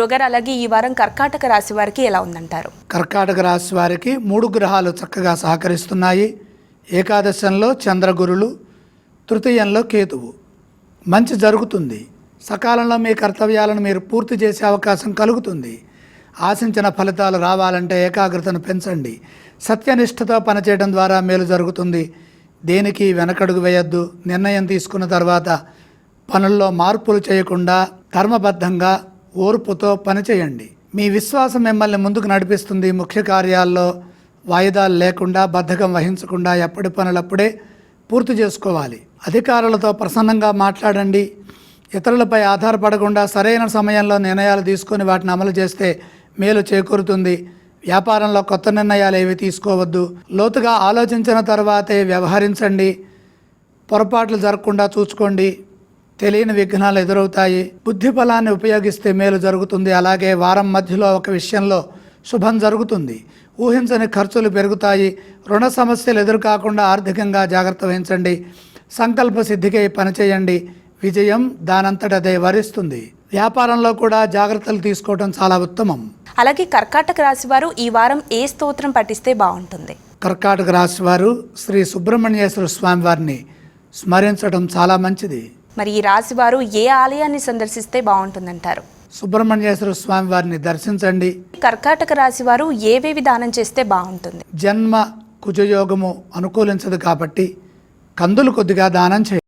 గురుగారు అలాగే ఈ వారం కర్కాటక రాశి వారికి ఎలా ఉందంటారు? కర్కాటక రాశి వారికి మూడు గ్రహాలు చక్కగా సహకరిస్తున్నాయి. ఏకాదశంలో చంద్రగురులు తృతీయంలో కేతువు. మంచి జరుగుతుంది. సకాలంలో మీ కర్తవ్యాలను మీరు పూర్తి చేసే అవకాశం కలుగుతుంది. ఆశించిన ఫలితాలు రావాలంటే ఏకాగ్రతను పెంచండి. సత్యనిష్టతో పనిచేయడం ద్వారా మేలు జరుగుతుంది. దేనికి వెనకడుగు వేయొద్దు. నిర్ణయం తీసుకున్న తర్వాత పనుల్లో మార్పులు చేయకుండా ధర్మబద్ధంగా ఓర్పుతో పనిచేయండి. మీ విశ్వాసం మిమ్మల్ని ముందుకు నడిపిస్తుంది. ముఖ్య కార్యాల్లో వాయిదాలు లేకుండా బద్ధకం వహించకుండా ఎప్పటి పనులప్పుడే పూర్తి చేసుకోవాలి. అధికారులతో ప్రసన్నంగా మాట్లాడండి. ఇతరులపై ఆధారపడకుండా సరైన సమయంలో నిర్ణయాలు తీసుకొని వాటిని అమలు చేస్తే మేలు చేకూరుతుంది. వ్యాపారంలో కొత్త నిర్ణయాలు ఏవి తీసుకోవద్దు. లోతుగా ఆలోచించిన తర్వాతే వ్యవహరించండి. పొరపాట్లు జరగకుండా చూసుకోండి. తెలియని విఘ్నాలు ఎదురవుతాయి. బుద్ధి బలాన్ని ఉపయోగిస్తే మేలు జరుగుతుంది. అలాగే వారం మధ్యలో ఒక విషయంలో శుభం జరుగుతుంది. ఊహించని ఖర్చులు పెరుగుతాయి. రుణ సమస్యలు ఎదురుకాకుండా ఆర్థికంగా జాగ్రత్త వహించండి. సంకల్ప సిద్ధికై పనిచేయండి. విజయం దానంతటదే వరిస్తుంది. వ్యాపారంలో కూడా జాగ్రత్తలు తీసుకోవడం చాలా ఉత్తమం. అలాగే కర్కాటక రాశి వారు ఈ వారం ఏ స్తోత్రం పఠిస్తే బాగుంటుంది? కర్కాటక రాశి వారు శ్రీ సుబ్రహ్మణ్యేశ్వర స్వామి వారిని స్మరించడం చాలా మంచిది. మరి ఈ రాశి వారు ఏ ఆలయాన్ని సందర్శిస్తే బాగుంటుందంటారు? సుబ్రహ్మణ్యేశ్వర స్వామి వారిని దర్శించండి. కర్కాటక రాశి వారు ఏవేవి దానం చేస్తే బాగుంటుంది? జన్మ కుజయోగము అనుకూలించదు కాబట్టి కందులు కొద్దిగా దానం చేయండి.